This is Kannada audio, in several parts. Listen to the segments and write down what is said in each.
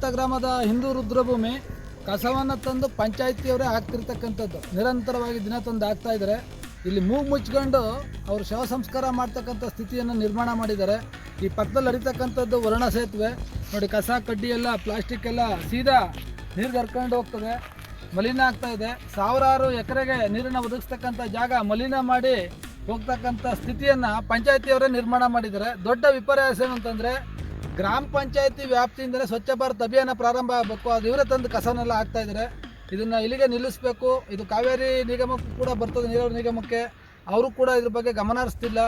ಗ್ರಾಮದ ಹಿಂದೂ ರುದ್ರಭೂಮಿ ಕಸವನ್ನು ತಂದು ಪಂಚಾಯತಿಯವರೇ ಹಾಕ್ತಿರ್ತಕ್ಕಂಥದ್ದು. ನಿರಂತರವಾಗಿ ದಿನ ತಂದು ಹಾಕ್ತಾ ಇದ್ದಾರೆ. ಇಲ್ಲಿ ಮೂಗು ಮುಚ್ಕೊಂಡು ಅವರು ಶವ ಸಂಸ್ಕಾರ ಮಾಡ್ತಕ್ಕಂಥ ಸ್ಥಿತಿಯನ್ನು ನಿರ್ಮಾಣ ಮಾಡಿದ್ದಾರೆ. ಈ ಪಕ್ಕದಲ್ಲಿ ಹರಿತಕ್ಕಂಥದ್ದು ವರ್ಣ ಸೇತುವೆ. ನೋಡಿ, ಕಸ, ಕಡ್ಡಿ ಎಲ್ಲ ಪ್ಲಾಸ್ಟಿಕ್ ಎಲ್ಲ ಸೀದಾ ನೀರು ಕರ್ಕೊಂಡು ಹೋಗ್ತದೆ. ಮಲಿನ ಆಗ್ತಾ ಇದೆ. ಸಾವಿರಾರು ಎಕರೆಗೆ ನೀರನ್ನು ಒದಗಿಸ್ತಕ್ಕಂಥ ಜಾಗ ಮಲಿನ ಮಾಡಿ ಹೋಗ್ತಕ್ಕಂಥ ಸ್ಥಿತಿಯನ್ನು ಪಂಚಾಯತಿಯವರೇ ನಿರ್ಮಾಣ ಮಾಡಿದ್ದಾರೆ. ದೊಡ್ಡ ವಿಪರ್ಯಾಸ ಏನು ಅಂತಂದರೆ ಗ್ರಾಮ ಪಂಚಾಯತಿ ವ್ಯಾಪ್ತಿಯಿಂದಲೇ ಸ್ವಚ್ಛ ಭಾರತ್ ಅಭಿಯಾನ ಪ್ರಾರಂಭ ಆಗಬೇಕು. ಅದು ಇವರೇ ತಂದು ಕಸನೆಲ್ಲ ಹಾಕ್ತಾ ಇದ್ದಾರೆ. ಇದನ್ನು ಇಲ್ಲಿಗೆ ನಿಲ್ಲಿಸಬೇಕು. ಇದು ಕಾವೇರಿ ನಿಗಮಕ್ಕೂ ಕೂಡ ಬರ್ತದೆ, ನೀರಾವರಿ ನಿಗಮಕ್ಕೆ. ಅವರು ಕೂಡ ಇದ್ರ ಬಗ್ಗೆ ಗಮನ ಹರಿಸ್ತಿಲ್ಲ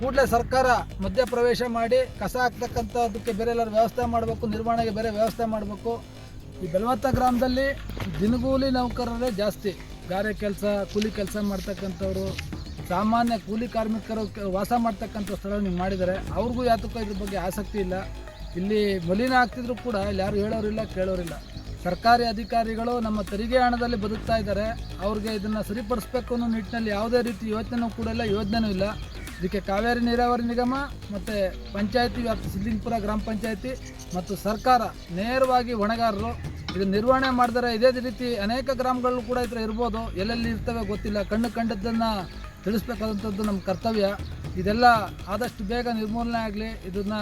ಕೂಡಲೇ ಸರ್ಕಾರ ಮಧ್ಯಪ್ರವೇಶ ಮಾಡಿ ಕಸ ಹಾಕ್ತಕ್ಕಂಥದ್ದಕ್ಕೆ ಬೇರೆ ಎಲ್ಲರೂ ವ್ಯವಸ್ಥೆ ಮಾಡಬೇಕು ನಿರ್ವಹಣೆಗೆ ಬೇರೆ ವ್ಯವಸ್ಥೆ ಮಾಡಬೇಕು. ಈ ಬೆಲವತ್ತ ಗ್ರಾಮದಲ್ಲಿ ದಿನಗೂಲಿ ನೌಕರರೇ ಜಾಸ್ತಿ. ಗಾರೆ ಕೆಲಸ, ಕೂಲಿ ಕೆಲಸ ಮಾಡ್ತಕ್ಕಂಥವ್ರು, ಸಾಮಾನ್ಯ ಕೂಲಿ ಕಾರ್ಮಿಕರು ವಾಸ ಮಾಡ್ತಕ್ಕಂಥ ಸ್ಥಳ ನೀವು ಮಾಡಿದ್ದಾರೆ ಅವ್ರಿಗೂ ಯಾತಕ್ಕೂ ಇದ್ರ ಬಗ್ಗೆ ಆಸಕ್ತಿ ಇಲ್ಲ. ಇಲ್ಲಿ ಮಲಿನ ಆಗ್ತಿದ್ರು ಕೂಡ ಇಲ್ಲಿ ಯಾರು ಹೇಳೋರಿಲ್ಲ ಕೇಳೋರಿಲ್ಲ ಸರ್ಕಾರಿ ಅಧಿಕಾರಿಗಳು ನಮ್ಮ ತೆರಿಗೆ ಹಣದಲ್ಲಿ ಬದುಕ್ತಾ ಇದ್ದಾರೆ. ಅವ್ರಿಗೆ ಇದನ್ನು ಸರಿಪಡಿಸ್ಬೇಕು ಅನ್ನೋ ನಿಟ್ಟಿನಲ್ಲಿ ಯಾವುದೇ ರೀತಿ ಯೋಚನೆನೂ ಕೂಡ ಇಲ್ಲ ಯೋಜನೆಯೂ ಇಲ್ಲ. ಇದಕ್ಕೆ ಕಾವೇರಿ ನೀರಾವರಿ ನಿಗಮ ಮತ್ತು ಪಂಚಾಯತಿ ವ್ಯಾಪ್ತಿ ಸಿದ್ದಿಂಗ್ಪುರ ಗ್ರಾಮ ಪಂಚಾಯತಿ ಮತ್ತು ಸರ್ಕಾರ ನೇರವಾಗಿ ಹೊಣೆಗಾರರು ಇದನ್ನು ನಿರ್ವಹಣೆ ಮಾಡಿದರೆ ಇದೇ ರೀತಿ ಅನೇಕ ಗ್ರಾಮಗಳು ಕೂಡ ಥರ ಇರ್ಬೋದು. ಎಲ್ಲೆಲ್ಲಿ ಇರ್ತವೆ ಗೊತ್ತಿಲ್ಲ. ಕಣ್ಣು ಕಂಡದ್ದನ್ನು ತಿಳಿಸ್ಬೇಕಾದಂಥದ್ದು ನಮ್ಮ ಕರ್ತವ್ಯ. ಇದೆಲ್ಲ ಆದಷ್ಟು ಬೇಗ ನಿರ್ಮೂಲನೆ ಆಗಲಿ. ಇದನ್ನು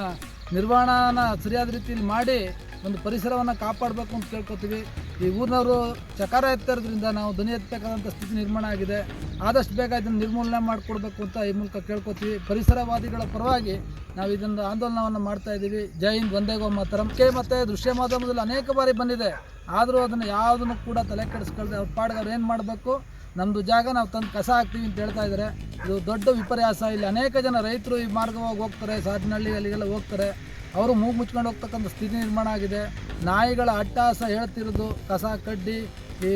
ನಿರ್ವಹಣಾನ ಸರಿಯಾದ ರೀತಿಯಲ್ಲಿ ಮಾಡಿ ಒಂದು ಪರಿಸರವನ್ನು ಕಾಪಾಡಬೇಕು ಅಂತ ಕೇಳ್ಕೊತೀವಿ. ಈ ಊರಿನವರು ಚಕಾರ ಎತ್ತಿರೋದ್ರಿಂದ ನಾವು ಧ್ವನಿ ಎತ್ತಬೇಕಾದಂಥ ಸ್ಥಿತಿ ನಿರ್ಮಾಣ ಆಗಿದೆ. ಆದಷ್ಟು ಬೇಗ ಇದನ್ನು ನಿರ್ಮೂಲನೆ ಮಾಡಿಕೊಡ್ಬೇಕು ಅಂತ ಈ ಮೂಲಕ ಕೇಳ್ಕೊತೀವಿ. ಪರಿಸರವಾದಿಗಳ ಪರವಾಗಿ ನಾವು ಇದೊಂದು ಆಂದೋಲನವನ್ನು ಮಾಡ್ತಾ ಇದ್ದೀವಿ. ಜೈ ಹಿಂದ್ ಒಂದೇ ಗೋ ಮಾತರಂ. ಮತ್ತು ದೃಶ್ಯ ಮಾಧ್ಯಮದಲ್ಲಿ ಅನೇಕ ಬಾರಿ ಬಂದಿದೆ. ಆದರೂ ಅದನ್ನು ಯಾವುದನ್ನು ಕೂಡ ತಲೆ ಕೆಡಿಸ್ಕೊಳ್ದೆ ಅವ್ರ ಪಾಡ್ಗೆ ಅವ್ರು ಏನು ಮಾಡಬೇಕು? ನಮ್ಮದು ಜಾಗ ನಾವು ತಂದು ಕಸ ಹಾಕ್ತೀವಿ ಅಂತ ಹೇಳ್ತಾ ಇದ್ದಾರೆ. ಇದು ದೊಡ್ಡ ವಿಪರ್ಯಾಸ. ಇಲ್ಲಿ ಅನೇಕ ಜನ ರೈತರು ಈ ಮಾರ್ಗವಾಗಿ ಹೋಗ್ತಾರೆ ಸಾಧನಹಳ್ಳಿ ಅಲ್ಲಿಗೆಲ್ಲ ಹೋಗ್ತಾರೆ. ಅವರು ಮೂಗು ಮುಚ್ಕೊಂಡು ಹೋಗ್ತಕ್ಕಂಥ ಸ್ಥಿತಿ ನಿರ್ಮಾಣ ಆಗಿದೆ. ನಾಯಿಗಳ ಅಟ್ಟಹಾಸ ಹೇಳ್ತಿರೋದು, ಕಸ, ಕಡ್ಡಿ, ಈ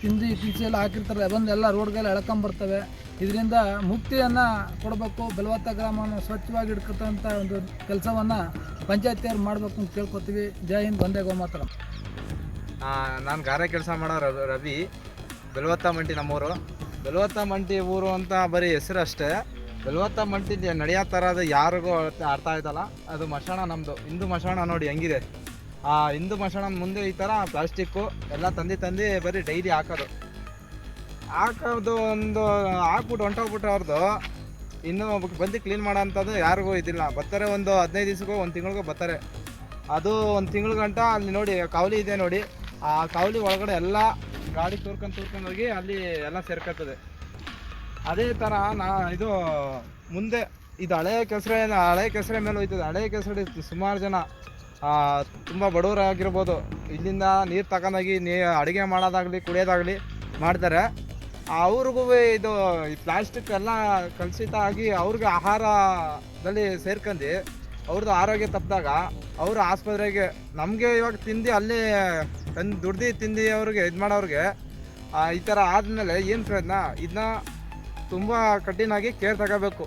ತಿಂಡಿ ತಿಂಚಿ ಎಲ್ಲ ಹಾಕಿರ್ತಾರೆ. ಬಂದೆಲ್ಲ ರೋಡ್ಗೆಲ್ಲ ಎಳ್ಕೊಂಬರ್ತವೆ ಇದರಿಂದ ಮುಕ್ತಿಯನ್ನು ಕೊಡಬೇಕು ಬಲವತ್ತ ಗ್ರಾಮವನ್ನು ಸ್ವಚ್ಛವಾಗಿ ಇಟ್ಕೊತಂಥ ಒಂದು ಕೆಲಸವನ್ನು ಪಂಚಾಯತಿಯವ್ರು ಮಾಡಬೇಕು ಅಂತ ಕೇಳ್ಕೊತೀವಿ. ಜೈ ಹಿಂದ್ ಒಂದೇ ಗೋಮಾತ್ರ. ನಾನು ಗಾರೆ ಕೆಲಸ ಮಾಡೋ ರವಿ. ಬೆಲವತ್ತ ಮಂಟಿ ನಮ್ಮೂರು. ಬೆಲವತ್ತ ಮಂಟಿ ಊರು ಅಂತ ಬರೀ ಹೆಸರು ಅಷ್ಟೇ. ಬೆಲವತ್ತ ಮಂಟಿ ನಡೆಯೋ ಥರದ ಯಾರಿಗೂ ಅರ್ಥ ಆಯ್ತಲ್ಲ? ಅದು ಮಶಾಣ ನಮ್ಮದು ಹಿಂದೂ ಮಶಾಣ ನೋಡಿ ಹೆಂಗಿದೆ. ಆ ಹಿಂದೂ ಮಶಾಣ ಮುಂದೆ ಈ ಥರ ಪ್ಲಾಸ್ಟಿಕ್ಕು ಎಲ್ಲ ತಂದು ತಂದು ಬರೀ ಡೈಲಿ ಹಾಕೋದು. ಹಾಕೋದು ಒಂದು ಹಾಕ್ಬಿಟ್ಟು ಹೊಂಟೋಗ್ಬಿಟ್ರೆ ಅವ್ರದ್ದು ಇನ್ನೂ ಬಂದು ಕ್ಲೀನ್ ಮಾಡೋಂಥದ್ದು ಯಾರಿಗೂ ಇದಿಲ್ಲ. ಬರ್ತಾರೆ ಒಂದು ಹದಿನೈದು ದಿವ್ಸಕ್ಕೂ ಒಂದು ತಿಂಗಳಿಗೂ ಬರ್ತಾರೆ. ಅದು ಒಂದು ತಿಂಗಳ ಗಂಟ ಅಲ್ಲಿ ನೋಡಿ ಕಾವಲಿ ಇದೆ ನೋಡಿ. ಆ ಕಾವಲಿ ಒಳಗಡೆ ಎಲ್ಲ ಗಾಡಿ ತೋರ್ಕೊಂಡು ತೋರ್ಕೊಂಡು ಹೋಗಿ ಅಲ್ಲಿ ಎಲ್ಲ ಸೇರ್ಕೊಳ್ತದೆ ಅದೇ ಥರ ನಾ ಇದು ಮುಂದೆ ಇದು ಹಳೆಯ ಕೆಸರೆ ಹಳೆಯ ಕೆಸರೆ ಮೇಲೆ ಹೋಯ್ತದೆ. ಹಳೆಯ ಕೆಸರೆ ಸುಮಾರು ಜನ ತುಂಬ ಬಡವರಾಗಿರ್ಬೋದು. ಇಲ್ಲಿಂದ ನೀರು ತಗೊಂಡೋಗಿ ನೀ ಅಡುಗೆ ಮಾಡೋದಾಗಲಿ, ಕುಡಿಯೋದಾಗಲಿ ಮಾಡ್ತಾರೆ. ಅವ್ರಿಗೂ ಇದು ಈ ಪ್ಲಾಸ್ಟಿಕ್ ಎಲ್ಲ ಕಲುಷಿತ ಆಗಿ ಅವ್ರಿಗೆ ಆಹಾರದಲ್ಲಿ ಸೇರ್ಕೊಂಡು ಅವ್ರದ್ದು ಆರೋಗ್ಯ ತಪ್ಪಿದಾಗ ಅವರು ಆಸ್ಪತ್ರೆಗೆ ನಮಗೆ ಇವಾಗ ತಿಂದು ಅಲ್ಲಿ ತಂದು ದುಡ್ದು ತಿಂದು ಅವ್ರಿಗೆ ಇದು ಮಾಡೋರಿಗೆ ಈ ಥರ ಆದಮೇಲೆ ಏನು ಪ್ರಯತ್ನ? ಇದನ್ನ ತುಂಬ ಕಠಿಣಾಗಿ ಕೇರ್ ತಗೋಬೇಕು.